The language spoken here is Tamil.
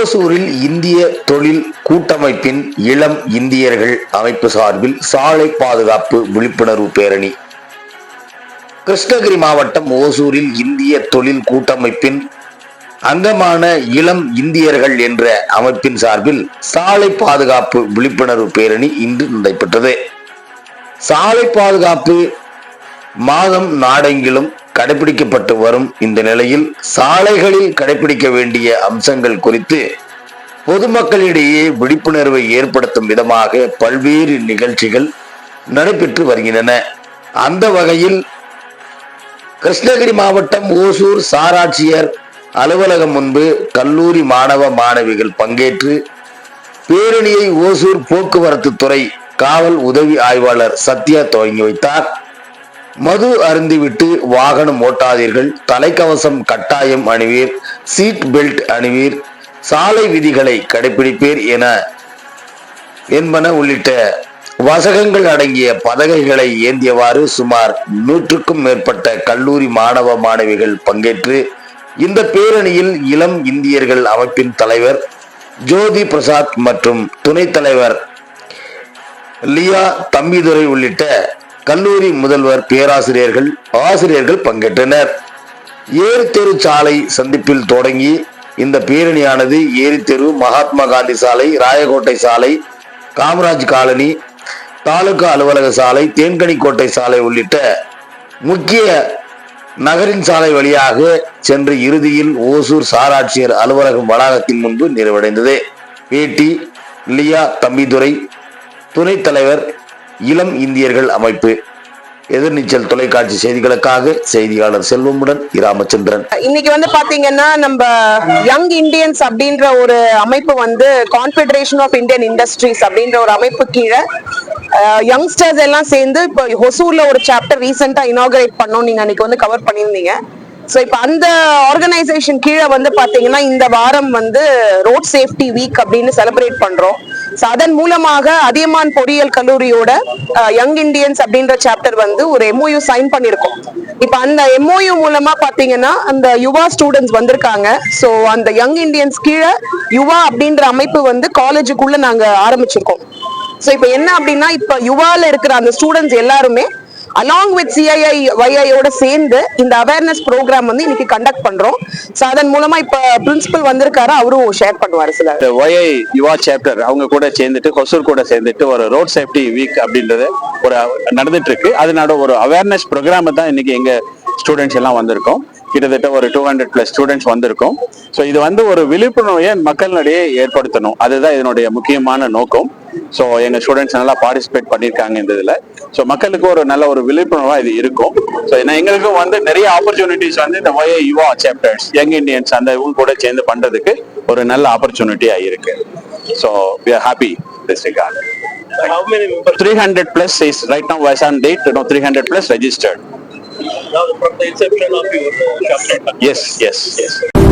ஓசூரில் இந்திய தொழில் கூட்டமைப்பின் இளம் இந்தியர்கள் அமைப்பு சார்பில் சாலை பாதுகாப்பு விழிப்புணர்வு பேரணி. கிருஷ்ணகிரி மாவட்டம் ஓசூரில் இந்திய தொழில் கூட்டமைப்பின் அங்கமான இளம் இந்தியர்கள் என்ற அமைப்பின் சார்பில் சாலை பாதுகாப்பு விழிப்புணர்வு பேரணி இன்று நடைபெற்றது. சாலை பாதுகாப்பு மாதம் நாடெங்கிலும் கடைபிடிக்கப்பட்டு வரும் இந்த நிலையில் சாலைகளில் கடைபிடிக்க வேண்டிய அம்சங்கள் குறித்து பொதுமக்களிடையே விழிப்புணர்வை ஏற்படுத்தும் விதமாக பல்வேறு நிகழ்ச்சிகள் நடைபெற்று வருகின்றன. அந்த வகையில் கிருஷ்ணகிரி மாவட்டம் ஓசூர் சாராட்சியர் அலுவலகம் முன்பு கல்லூரி மாணவ மாணவிகள் பங்கேற்று பேரணியை ஓசூர் போக்குவரத்து துறை காவல் உதவி ஆய்வாளர் சத்யா துவங்கி வைத்தார். மது அருந்திவிட்டு வாகனம் ஓட்டாதீர்கள். தலைக்கவசம் கட்டாயம் அணிவீர். Seat belt அணிவீர். சாலை விதிகளை கடைபிடிப்பீர் என என்பன உள்ளிட்ட வசகங்கள் அடங்கிய பதகைகளை ஏந்தியவாறு சுமார் நூற்றுக்கும் மேற்பட்ட கல்லூரி மாணவ மாணவிகள் பங்கேற்று இந்த பேரணியில் இளம் இந்தியர்கள் அமைப்பின் தலைவர் ஜோதி பிரசாத் மற்றும் துணைத் தலைவர் லியா தம்பிதுரை உள்ளிட்ட கல்லூரி முதல்வர் பேராசிரியர்கள் ஆசிரியர்கள் பங்கேற்றனர். ஏரித்தெரு சாலை சந்திப்பில் தொடங்கி இந்த பேரணியானது ஏரித்தெரு மகாத்மா காந்தி சாலை ராயக்கோட்டை சாலை காமராஜ் காலனி தாலுகா அலுவலக சாலை தேன்கனிக்கோட்டை சாலை உள்ளிட்ட முக்கிய நகரின் சாலை வழியாக சென்று இறுதியில் ஓசூர் சாராட்சியர் அலுவலகம் வளாகத்தின் முன்பு நிறைவடைந்தது. பேட்டி லியா தம்பிதுரை துணைத் தலைவர் இளம் இந்தியர்கள் அமைப்பு. எதிர்நீச்சல் தொலைக்காட்சி செய்திகளுக்காக செய்தியாளர் செல்வமுடன் இராமச்சந்திரன். இன்னைக்கு வந்து பாத்தீங்கன்னா நம்ம யங் இந்தியன்ஸ் அப்படின்ற ஒரு அமைப்பு வந்து கான்ஃபெடரேஷன் ஆஃப் இந்தியன் இண்டஸ்ட்ரீஸ் அப்படின்ற ஒரு அமைப்பு கீழே யங்ஸ்டர்ஸ் எல்லாம் சேர்ந்து இப்போ ஹொசூர்ல ஒரு சாப்டர் ரீசெண்டா இனாகரேட் பண்ணோம் நீங்க அன்னைக்கு வந்து கவர் பண்ணியிருந்தீங்க. ஸோ இப்போ அந்த ஆர்கனைசேஷன் கீழே வந்து பாத்தீங்கன்னா இந்த வாரம் வந்து ரோட் சேஃப்டி வீக் அப்படின்னு செலிப்ரேட் பண்றோம். அதன் மூலமாக அதியமான் பொறியியல் கல்லூரியோட யங் இந்தியன்ஸ் அப்படின்ற சாப்டர் வந்து ஒரு எம்ஓயு சைன் பண்ணியிருக்கோம் இப்போ அந்த எம்ஓயு மூலமா பாத்தீங்கன்னா அந்த யுவா ஸ்டூடெண்ட்ஸ் வந்திருக்காங்க. ஸோ அந்த யங் இந்தியன்ஸ் கீழே யுவா அப்படின்ற அமைப்பு வந்து காலேஜுக்குள்ள நாங்க ஆரம்பிச்சிருக்கோம். ஸோ இப்போ என்ன அப்படின்னா இப்போ யுவால இருக்கிற அந்த ஸ்டூடெண்ட்ஸ் எல்லாருமே அலாங் வித் சிஐஐ வைஐயோட சேர்ந்து இந்த அவேர்னஸ் ப்ரோக்ராம் வந்து இன்னைக்கு கண்டக்ட் பண்றோம். ஸோ அதன் மூலமா இப்போ பிரின்சிபல் வந்திருக்காரு அவரும் ஷேர் பண்ணுவாரு சில. ஒய்ஐ யுவா சாப்டர் அவங்க கூட சேர்ந்துட்டு கொசூர் கூட சேர்ந்துட்டு ஒரு ரோட் சேஃப்டி வீக் அப்படின்றது ஒரு நடந்துட்டு இருக்கு அதனால ஒரு அவேர்னஸ் ப்ரோக்ராம் தான் இன்னைக்கு எங்க ஸ்டூடெண்ட்ஸ் எல்லாம் வந்திருக்கோம். கிட்டத்தட்ட ஒரு டூ ஹண்ட்ரட் பிளஸ் ஸ்டூடெண்ட்ஸ் வந்திருக்கோம். ஸோ இது வந்து ஒரு விழிப்புணர்வை மக்களிடையே ஏற்படுத்தணும். அதுதான் இதனுடைய முக்கியமான நோக்கம். ஸோ எங்க ஸ்டூடெண்ட்ஸ் நல்லா பார்ட்டிசிபேட் பண்ணியிருக்காங்க இந்த இதுல ஸோ மக்களுக்கு ஒரு நல்ல ஒரு விழிப்புணர்வா இது இருக்கும் ஸோ எங்களுக்கும் வந்து நிறைய ஆப்பர்ச்சுனிட்டிஸ் வந்து இந்த YA Yuva chapters young Indians அந்த இவங்க கூட சேர்ந்து பண்றதுக்கு ஒரு நல்ல ஆப்பர்ச்சுனிட்டியா இருக்கு so we are happy this regard members? 300 plus is right now was on date, no 300 plus registered. Now, from the inception of your chapter, Yes, yes, yes.